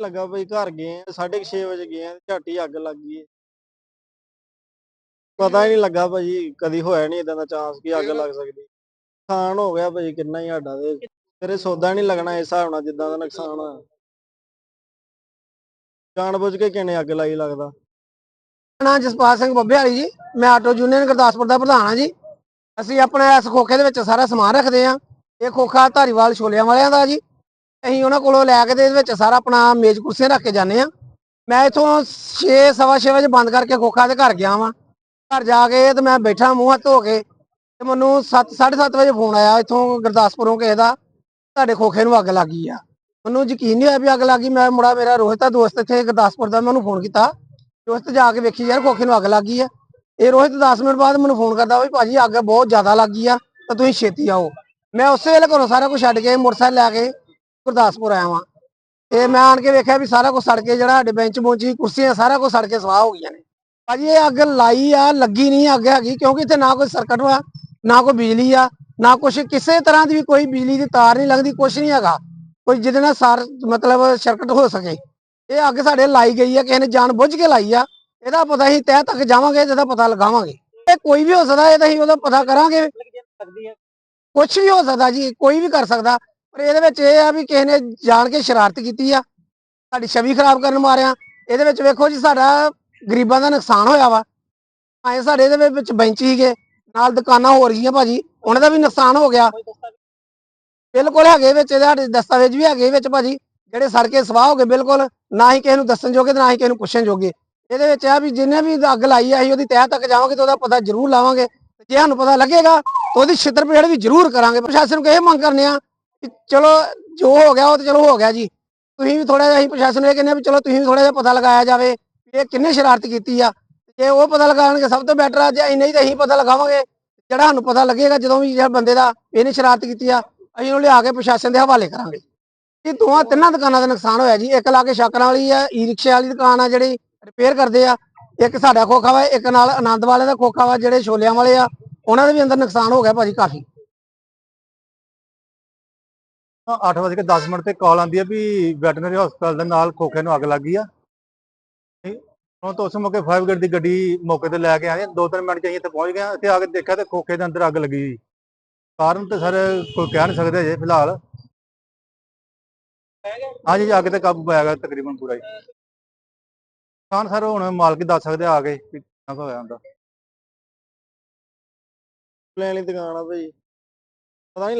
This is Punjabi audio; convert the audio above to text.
ਲੱਗਾ ਬਈ ਘਰ ਗਏ 6:30 ਵਜੇ ਗਏ ਆ, ਝਾਟੀ ਅੱਗ ਲੱਗ ਗਈ ਪਤਾ ਹੀ ਨਹੀਂ ਲੱਗਾ ਭਾਜੀ ਕਦੀ ਹੋਇਆ ਨਹੀਂ ਇਦਾਂ ਦਾ ਚਾਂਸ ਕਿ ਅੱਗ ਲੱਗ ਸਕਦੀ। ਨੁਕਸਾਨ ਹੋ ਗਿਆ ਭਾਜੀ ਕਿੰਨਾ ਹੀ ਸਾਡਾ ਤੇ ਤੇਰੇ ਸੌਦਾ ਨਹੀਂ ਲੱਗਣਾ ਇਸ ਹਿਸਾਬ ਨਾਲ ਜਿੱਦਾਂ ਦਾ ਨੁਕਸਾਨ ਆ ਜਾਣ ਬੁੱਝ ਕੇ ਕਿਨੇ ਅੱਗ ਲਾਈ ਲੱਗਦਾ। ਨਾਂ ਜਸਪਾਲ ਸਿੰਘ ਬੱਬੇ ਵਾਲੀ ਜੀ, ਮੈਂ ਆਟੋ ਯੂਨੀਅਨ ਗੁਰਦਾਸਪੁਰ ਦਾ ਪ੍ਰਧਾਨ ਹਾਂ ਜੀ। ਅਸੀਂ ਆਪਣੇ ਇਸ ਖੋਖੇ ਦੇ ਵਿੱਚ ਸਾਰਾ ਸਮਾਨ ਰੱਖਦੇ ਹਾਂ ਇਹ ਖੋਖਾ ਧਾਰੀਵਾਲ ਛੋਲਿਆਂ ਵਾਲਿਆਂ ਦਾ ਜੀ। ਅਸੀਂ ਉਹਨਾਂ ਕੋਲੋਂ ਲੈ ਕੇ ਤੇ ਇਹਦੇ ਵਿੱਚ ਸਾਰਾ ਆਪਣਾ ਮੇਜ਼ ਕੁਰਸੀਆਂ ਰੱਖ ਕੇ ਜਾਂਦੇ ਹਾਂ। ਮੈਂ ਇਥੋਂ 6 ਸਵਾ ਛੇ ਵਜੇ ਬੰਦ ਕਰਕੇ ਖੋਖਾ ਦੇ ਘਰ ਗਿਆ ਵਾਂ। ਘਰ ਜਾ ਕੇ ਤੇ ਮੈਂ ਬੈਠਾ ਮੂੰਹ ਹੱਥ ਧੋ ਕੇ ਤੇ ਮੈਨੂੰ 7 7:30 ਵਜੇ ਫੋਨ ਆਇਆ ਇਥੋਂ ਗੁਰਦਾਸਪੁਰੋਂ ਕਿਸੇ ਦਾ, ਤੁਹਾਡੇ ਖੋਖੇ ਨੂੰ ਅੱਗ ਲੱਗ ਗਈ ਆ। ਮੈਨੂੰ ਯਕੀਨ ਨਹੀਂ ਹੋਇਆ ਵੀ ਅੱਗ ਲੱਗ ਗਈ। ਮੈਂ ਮੁੰਡਾ ਮੇਰਾ ਰੋਹਿਤ ਦਾ ਦੋਸਤ ਇੱਥੇ ਗੁਰਦਾਸਪੁਰ ਦਾ ਮੈਂ ਉਹਨੂੰ ਫੋਨ ਕੀਤਾ। ਰੋਹਿਤ ਜਾ ਕੇ ਵੇਖੀ ਯਾਰ ਖੋਖੇ ਨੂੰ ਅੱਗ ਲੱਗ ਗਈ ਆ। ਇਹ ਰੋਹਿਤ 10 ਮਿੰਟ ਬਾਅਦ ਮੈਨੂੰ ਫੋਨ ਕਰਦਾ ਵੀ ਭਾਜੀ ਅੱਗ ਬਹੁਤ ਜ਼ਿਆਦਾ ਲੱਗ ਗਈ ਆ, ਤਾਂ ਤੁਸੀਂ ਛੇਤੀ ਆਓ। ਮੈਂ ਉਸੇ ਵੇਲੇ ਘਰੋਂ ਸਾਰਾ ਕੁਝ ਛੱਡ ਕੇ ਮੋਟਰਸਾਈਕਲ ਲੈ ਕੇ ਗੁਰਦਾਸਪੁਰ ਆਇਆ ਵਾਂ। ਤੇ ਮੈਂ ਆਣ ਕੇ ਵੇਖਿਆ ਵੀ ਸਾਰਾ ਕੁਝ ਸੜ ਕੇ ਜਿਹੜਾ ਸਾਡੇ ਬੈਂਚ ਬੁੰਚ ਕੁਰਸੀਆਂ ਸਾਰਾ ਕੁਝ ਸੜ ਕੇ ਸਵਾਹ ਹੋ ਗਈਆਂ ਨੇ। ਭਾਜੀ ਇਹ ਅੱਗ ਲਾਈ ਆ ਲੱਗੀ ਨਹੀਂ ਅੱਗ ਹੈਗੀ ਕਿਉਂਕਿ ਇੱਥੇ ਨਾ ਕੋਈ ਸਰਕਟ ਵਾ ਨਾ ਕੋਈ ਬਿਜਲੀ ਆ ਨਾ ਕੁਛ ਕਿਸੇ ਤਰ੍ਹਾਂ ਦੀ ਵੀ ਕੋਈ ਬਿਜਲੀ ਦੀ ਤਾਰ ਨਹੀਂ ਲੱਗਦੀ ਕੁਛ ਨਹੀਂ ਹੈਗਾ। ਕੋਈ ਜਿਹਦੇ ਨਾਲ ਸਾਰ ਮਤਲਬ ਸਰਕਟ ਹੋ ਸਕੇ। ਇਹ ਅੱਗ ਸਾਡੇ ਲਾਈ ਗਈ ਆ ਕਿਸੇ ਨੇ ਜਾਣ ਬੁੱਝ ਕੇ ਲਾਈ ਆ। ਇਹਦਾ ਪਤਾ ਅਸੀਂ ਤਹਿ ਤੱਕ ਜਾਵਾਂਗੇ ਜਿਹਦਾ ਪਤਾ ਲਗਾਵਾਂਗੇ। ਇਹ ਕੋਈ ਵੀ ਹੋ ਸਕਦਾ ਇਹ ਤਾਂ ਅਸੀਂ ਉਹਦਾ ਪਤਾ ਕਰਾਂਗੇ। ਕੁਝ ਵੀ ਹੋ ਸਕਦਾ ਜੀ ਕੋਈ ਵੀ ਕਰ ਸਕਦਾ। ਪਰ ਇਹਦੇ ਵਿੱਚ ਇਹ ਆ ਵੀ ਕਿਸੇ ਨੇ ਜਾਣ ਕੇ ਸ਼ਰਾਰਤ ਕੀਤੀ ਆ, ਸਾਡੀ ਛਵੀ ਖਰਾਬ ਕਰਨ ਮਾਰਿਆ, ਇਹਦੇ ਵਿੱਚ ਵੇਖੋ ਜੀ ਸਾਡਾ ਗਰੀਬਾਂ ਦਾ ਨੁਕਸਾਨ ਹੋਇਆ ਵਾ। ਆਏ ਸਾਡੇ ਇਹਦੇ ਵਿੱਚ ਬੈਂਚ ਸੀਗੇ, ਨਾਲ ਦੁਕਾਨਾਂ ਹੋ ਰਹੀਆਂ ਭਾਜੀ, ਉਹਨਾਂ ਦਾ ਵੀ ਨੁਕਸਾਨ ਹੋ ਗਿਆ। ਬਿਲਕੁਲ ਹੈਗੇ ਵਿੱਚ, ਇਹਦੇ ਸਾਡੇ ਦਸਤਾਵੇਜ਼ ਵੀ ਹੈਗੇ ਵਿੱਚ ਭਾਜੀ, ਜਿਹੜੇ ਸੜ ਕੇ ਸਵਾਹ ਹੋ ਗਏ ਬਿਲਕੁਲ, ਨਾ ਹੀ ਕਿਸੇ ਨੂੰ ਦੱਸਣ ਜੋਗੇ ਤੇ ਨਾ ਹੀ ਕਿਸੇ ਨੂੰ ਪੁੱਛਣ ਜੋਗੇ। ਇਹਦੇ ਵਿੱਚ ਆ ਵੀ ਜਿਹਨੇ ਵੀ ਅੱਗ ਲਾਈ ਆ ਅਸੀਂ ਉਹਦੀ ਤਹਿ ਤੱਕ ਜਾਵਾਂਗੇ ਤੇ ਉਹਦਾ ਪਤਾ ਜ਼ਰੂਰ ਲਾਵਾਂਗੇ। ਜੇ ਸਾਨੂੰ ਪਤਾ ਲੱਗੇਗਾ, ਤਾਂ ਉਹਦੀ ਛਿੱਤਰਪੇੜ ਵੀ ਜ਼ਰੂਰ ਕਰਾਂਗੇ। ਪ੍ਰਸ਼ਾਸਨ ਨੂੰ ਇਹ ਮੰਗ ਕਰਨੇ ਆ ਚਲੋ ਜੋ ਹੋ ਗਿਆ ਉਹ ਤੇ ਚਲੋ ਹੋ ਗਿਆ ਜੀ। ਤੁਸੀਂ ਵੀ ਥੋੜਾ ਜਿਹਾ ਅਸੀਂ ਪ੍ਰਸ਼ਾਸਨ ਨੂੰ ਇਹ ਕਹਿੰਦੇ ਆ ਵੀ ਚਲੋ ਤੁਸੀਂ ਵੀ ਥੋੜਾ ਜਿਹਾ ਪਤਾ ਲਗਾਇਆ ਜਾਵੇ ਵੀ ਇਹ ਕਿੰਨੇ ਸ਼ਰਾਰਤ ਕੀਤੀ ਆ। ਜੇ ਉਹ ਪਤਾ ਲਗਾਉਣਗੇ ਸਭ ਤੋਂ ਬੈਟਰ ਆ, ਜੇ ਅਸੀਂ ਨਹੀਂ ਤਾਂ ਅਸੀਂ ਪਤਾ ਲਗਾਵਾਂਗੇ। ਜਿਹੜਾ ਸਾਨੂੰ ਪਤਾ ਲੱਗੇਗਾ ਜਦੋਂ ਵੀ ਜਿਹੜਾ ਬੰਦੇ ਦਾ ਇਹਨੇ ਸ਼ਰਾਰਤ ਕੀਤੀ ਆ, ਅਸੀਂ ਉਹਨੂੰ ਲਿਆ ਕੇ ਪ੍ਰਸ਼ਾਸਨ ਦੇ ਹਵਾਲੇ ਕਰਾਂਗੇ। ਇਹ ਦੋਵਾਂ ਤਿੰਨਾਂ ਦੁਕਾਨਾਂ ਦਾ ਨੁਕਸਾਨ ਹੋਇਆ ਜੀ। ਇੱਕ ਲਾ ਕੇ ਸ਼ਾਕਰਾਂ ਵਾਲੀ ਆ ਈ ਰਿਕਸ਼ੇ ਵਾਲੀ ਦੁਕਾਨ ਆ ਜਿਹੜੀ ਰਿਪੇਅਰ ਕਰਦੇ ਆ। ਇੱਕ ਸਾਡਾ ਖੋਖਾ ਵਾ, ਇੱਕ ਨਾਲ ਆਨੰਦ ਵਾਲੇ ਦਾ ਖੋਖਾ ਵਾ, ਜਿਹੜੇ ਛੋਲਿਆਂ ਵਾਲੇ ਆ, ਉਹਨਾਂ ਦੇ ਵੀ ਅੰਦਰ ਨੁਕਸਾਨ ਹੋ ਗਿਆ ਭਾਜੀ ਕਾਫੀ। 8 ਵਜੇ ਕੇ 10 ਮਿੰਟ ਤੇ ਕਾਲ ਆਂਦੀ ਹੈ ਵੀ ਵੈਟਰਨਰੀ ਹਸਪਤਾਲ ਦੇ ਨਾਲ ਖੋਖੇ ਨੂੰ ਅੱਗ ਲੱਗ ਗਈ ਆ। ਤੇ ਤੋਂ ਉਸ ਮੌਕੇ ਫਾਇਰ ਬ੍ਰਿਗੇਡ ਦੀ ਗੱਡੀ ਮੌਕੇ ਤੇ ਲੈ ਕੇ ਆਏ ਦੋ ਤਿੰਨ ਮਿੰਟ ਚ ਅਸੀਂ ਇੱਥੇ ਪਹੁੰਚ ਗਏ ਇੱਥੇ ਆ ਕੇ ਦੇਖਿਆ ਤੇ ਖੋਖੇ ਦੇ ਅੰਦਰ ਅੱਗ ਲੱਗੀ ਕਾਰਨ ਤੇ ਸਰ ਕੋਈ ਕਹਿ ਨਹੀਂ ਸਕਦੇ ਅਜੇ ਫਿਲਹਾਲ। ਹਾਂਜੀ ਅੱਗ ਤੇ ਕਾਬੂ ਪਾਇਆ ਗਿਆ ਤਕਰੀਬਨ ਪੂਰਾ ਹੀ। ਕਾਰਨ ਸਰ ਹੁਣ ਮਾਲਕ ਦੱਸ ਸਕਦੇ ਆ ਆ ਕੇ ਕਿੰਨਾ ਹੋਇਆ ਹੁੰਦਾ। ਲੈਣ ਵਾਲੀ ਦੁਕਾਨ ਆ ਭਾਈ। ਪਤਾ ਨਹੀਂ